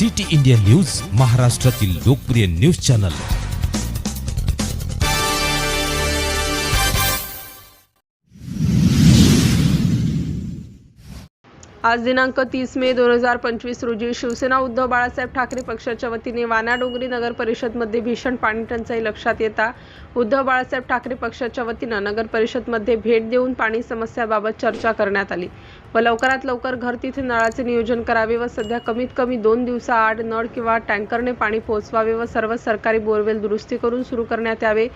City India news महाराष्ट्रातील लोकप्रिय news channel. आज दिनांक तीस मे दोन हजार पंचवीस रोजी शिवसेना उद्धव बाळासाहेब ठाकरे पक्षाच्या वतीने वानाडोंगरी नगर परिषदमध्ये भीषण पाणी टंचाई लक्षात येता उद्धव बाळासाहेब ठाकरे पक्षाच्या वतीनं नगर परिषदमध्ये भेट देऊन पाणी समस्याबाबत चर्चा करण्यात आली. व लवकरात लवकर घर तिथे नळाचे नियोजन करावे व सध्या कमीत कमी दोन दिवसाआड नळ किंवा टँकरने पाणी पोहोचवावे व सर्व सरकारी बोरवेल दुरुस्ती करून सुरू करण्यात यावे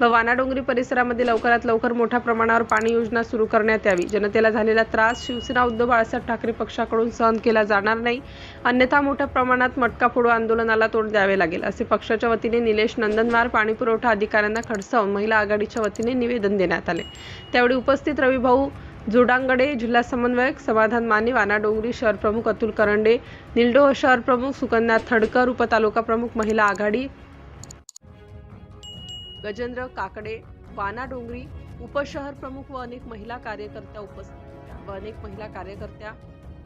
व वानाडोंगरी परिसरामध्ये लवकरात लवकर मोठ्या प्रमाणावर पाणी योजना सुरू करण्यात यावी. जनतेला झालेला त्रास शिवसेना उद्धव बाळासाहेब ठाकरे पक्षाकडून सहन केला जाणार नाही. अन्यथा मोठ्या प्रमाणात मटका फोडू आंदोलनाला तोंड द्यावे लागेल असे पक्षाच्या वतीने निलेश नंदनवार पाणीपुरवठा अधिकाऱ्यांना खडसावून महिला आघाडीच्या वतीने निवेदन देण्यात आले. त्यावेळी उपस्थित रविभाऊ जोडांगडे जिल्हा समन्वयक समाधान माने वानाडोंगरी शहर प्रमुख अतुल करंडे निलडोह शहर प्रमुख सुकन्या थडकर उपतालुका प्रमुख महिला आघाडी गजेंद्र काकडे वानाडोंगरी उपशहर प्रमुख व अनेक महिला कार्यकर्त्या उपस्थित व अनेक महिला कार्यकर्त्या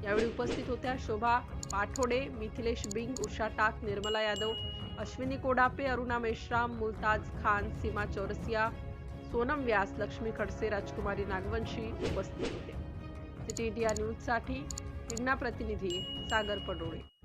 यावेळी उपस्थित होत्या. शोभा पाठोडे मिथिलेश बिंग उषा टाक निर्मला यादव अश्विनी कोडापे अरुणा मेश्राम मुलताज खान सीमा चौरसिया सोनम व्यास लक्ष्मी खडसे राजकुमारी नागवंशी उपस्थित होते. सिटी इंडिया न्यूजसाठी क्रीडा प्रतिनिधी सागर पडोळे.